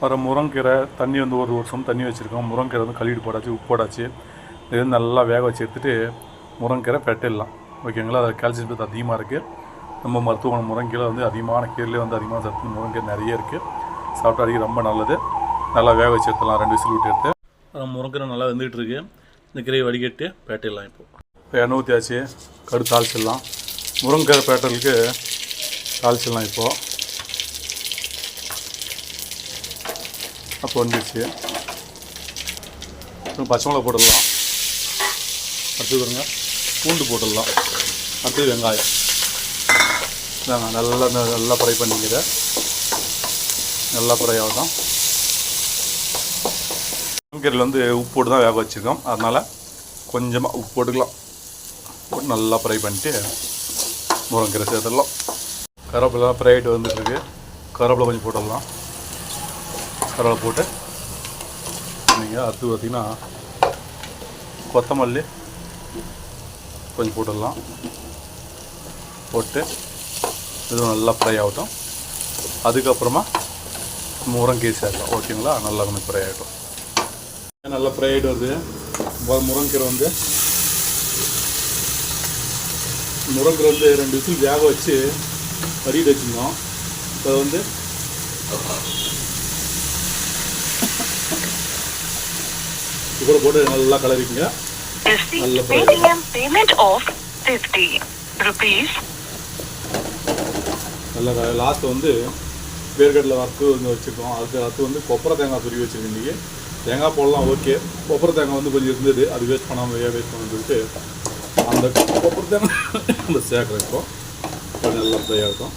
வர முருங்கீரை தண்ணி வந்து ஒரு வருஷம் தண்ணி வச்சுருக்கோம். முருங்கீரை வந்து கழுவிட்டு போடாச்சு உப்பு போடாச்சு இது நல்லா வேக வச்சு எடுத்துட்டு முருங்கீரை பெட்டிடலாம் ஓகேங்களா அதில் கால்சியம் சத்து அதிகமாக இருக்குது நம்ம மருத்துவ முருங்கீரை வந்து அதிகமான கீரையிலே வந்து அதிகமான சத்து முருங்கை நிறைய இருக்குது சாப்பிட்டா அடிக்க ரொம்ப நல்லது. நல்லா வேக வச்சு எடுத்துடலாம் ரெண்டு விசில் விட்டு எடுத்து. முருங்கீரை நல்லா வந்துகிட்டு இருக்கு. இந்த கீரையை வடிகட்டி பேட்டிடலாம் இப்போ. இப்போ எண்ணெய் ஊற்றியாச்சு கடு தாளிச்சிடலாம். முருங்கீரை பேட்டலுக்கு தாளிச்சிடலாம் இப்போது அப்போ வந்துச்சு அப்புறம் பச்சை மிளகா போட்டுடலாம். அடுத்து பாருங்க பூண்டு போட்டுடலாம். அடுத்து வெங்காயம். இதாங்க நல்லா நல்லா ஃப்ரை பண்ணிக்கிற நல்லா ஃப்ரை ஆகும் கீரையில் வந்து உப்பு போட்டு தான் வேக வச்சுருக்கோம். அதனால் கொஞ்சமாக உப்பு போட்டுக்கலாம். போட்டு நல்லா ஃப்ரை பண்ணிட்டு முருங்கீரை சேர்த்துடலாம். கருவேப்பிலாம் ஃப்ரை ஆகிட்டு வந்துட்டுருக்கு கருவேப்பிலை கொஞ்சம் போட்டுடலாம். கருவேப்பிலை போட்டு நீங்கள் அடுத்து பார்த்தீங்கன்னா கொத்தமல்லி கொஞ்சம் போட்டுடலாம். போட்டு இது நல்லா ஃப்ரை ஆகட்டும். அதுக்கப்புறமா முருங்கை சேர்க்கலாம். ஓகேங்களா? நல்லா கொஞ்சம் ஃப்ரை ஆகிட்டோம். நல்லா ஃப்ரை ஆகிட்டு வருது. முருங்கீரை வந்து முருங்கீரை வந்து ரெண்டு விசில் வேக வச்சு கறிட்டு வச்சுருந்தோம். இப்போ வந்து இது கூட போட்டு நல்லா கலரிக்கங்க. Receipt Allah Paytm payment of 50 rupees. நல்லா லாஸ்ட் வந்து வேர்க்கடலை வறுத்து வந்து வச்சுருக்கோம். அதுக்கு அடுத்து வந்து கொப்பரை தேங்காய் துருவி வச்சுருக்கேன் இன்றைக்கி தேங்காய் போடலாம் ஓகே கொப்பரை தேங்காய் வந்து கொஞ்சம் இருந்தது. அது வேஸ்ட் பண்ணாமல் ஏன் வேஸ்ட் பண்ணணும்னு சொல்லிட்டு அந்த கொப்பரை தேங்காய் அந்த சேர்க்குறேன் இப்போ கொஞ்சம் நல்லா ஃப்ரை ஆகட்டும்.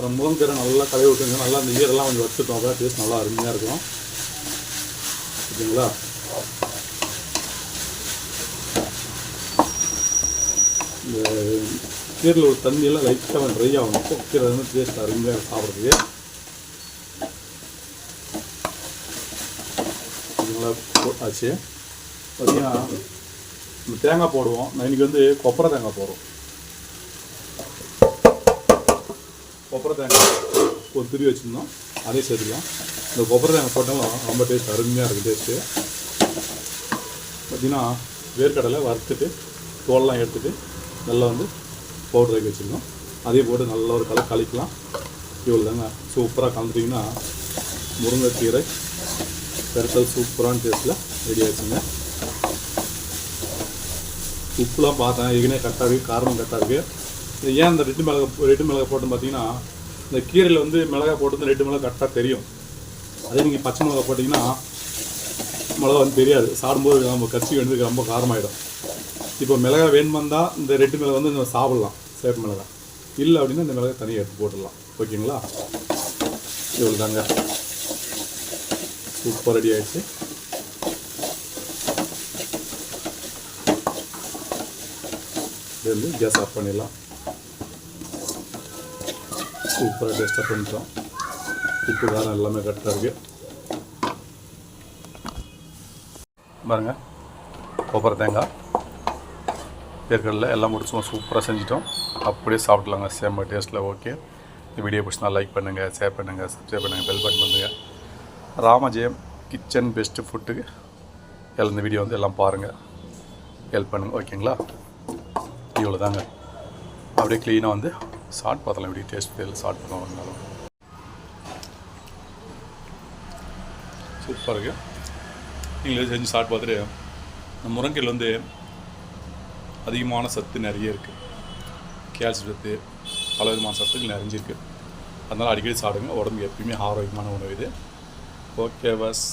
அப்புறம் முருங்கீரை நல்லா கழுவி விட்டுங்க நல்லா அந்த ஈரெல்லாம் கொஞ்சம் வச்சுட்டோம் அப்போ டேஸ்ட் நல்லா அருமையாக இருக்கும். ஓகேங்களா இந்த கீரில் ஒரு தண்ணியெல்லாம் லைட்டாக ட்ரை ஆகணும். அப்போ கீரை வந்து டேஸ்ட் அருமையாக சாப்பிட்றதுக்கு. நல்லா பார்த்தீங்கன்னா தேங்காய் போடுவோம். நான் இன்றைக்கி வந்து கொப்பரை தேங்காய் போடுறோம். கொப்பரை தேங்காய் ஒரு துரி வச்சுருந்தோம். அதே சேர்த்துக்கலாம். இந்த கொப்பரை தேங்காய் போட்டாலும் ரொம்ப டேஸ்ட் அருமையாக இருக்குது டேஸ்ட்டு பார்த்தீங்கன்னா வேர்க்கடலை வறுத்துட்டு தோலெல்லாம் எடுத்துகிட்டு நல்லா வந்து பவுடர் ஆக்கி வச்சுருக்கோம் அதையும் போட்டு நல்லா ஒரு கலர் கழிக்கலாம் இவ்வளோ தாங்க. சூப்பராக கலந்துட்டிங்கன்னா முருங்கைக்கீரை பெருசல் சூப்பரான டேஸ்ட்டில் ரெடி ஆச்சுங்க உப்புலாம் பார்த்தேன். ஏற்கனவே கரெக்டாக இருக்குது காரணம் கரெக்டாக இருக்குது இது ஏன் இந்த ரெட்டு மிளகா ரெட்டு மிளகா போட்டு பார்த்தீங்கன்னா இந்த கீரையில் வந்து மிளகா போட்டு ரெட்டு மிளகா கரெக்டாக தெரியும். அதே நீங்கள் பச்சை மிளகா போட்டிங்கன்னா மிளகா வந்து தெரியாது. சாடும்போது நம்ம கச்சி வந்து ரொம்ப காரமாயிடும். இப்போ மிளகா வேணுமா இருந்தால் இந்த ரெட்டு மிளகா வந்து நம்ம சாப்பிட்லாம் சேப்பு மிளகா. இல்லை அப்படின்னா இந்த மிளகா தனியாக எடுத்து போட்டுடலாம். ஓகேங்களா? இவ்வளோ தாங்க சூப்பர் ரெடி ஆகிடுச்சு இது வந்து கேஸ் ஆஃப் பண்ணிடலாம். சூப்பராக டேஸ்ட்டாக பண்ணிட்டோம். உப்பு காரம் எல்லாமே கரெக்டாக இருக்குது பாருங்கள் கொப்பரை தேங்காய் வேர்க்கடலை எல்லாம் முடிச்சுமா சூப்பராக செஞ்சிட்டோம். அப்படியே சாப்பிட்லாங்க சேம் டேஸ்ட்டில் ஓகே இந்த வீடியோ பிடிச்சினா லைக் பண்ணுங்கள் ஷேர் பண்ணுங்கள் சப்ஸ்கிரைப் பண்ணுங்கள் பெல் பட்டன் பண்ணுங்கள் ராமஜெயம் கிச்சன் பெஸ்ட்டு ஃபுட்டுக்கு எல்லாம் இந்த வீடியோ வந்து எல்லாம் பாருங்கள் ஹெல்ப் பண்ணுங்கள் ஓகேங்களா இவ்வளோ தாங்க அப்படியே க்ளீனாக வந்து சாட் பார்த்தலாம் எப்படி டேஸ்ட் தெரியல சாட் பண்ண வந்தாலும் சூப்பராக இருக்குது நீங்களே செஞ்சு சாப்பிட்டு பார்த்துட்டு இந்த முருங்கையில் வந்து அதிகமான சத்து நிறைய இருக்குது கேல்சியம் சத்து பல விதமான சத்துக்கள் நிறைஞ்சிருக்கு அதனால் அடிக்கடி சாப்பிடுங்க. உடம்புக்கு எப்பயுமே ஆரோக்கியமான உணவு இது. Okay bus.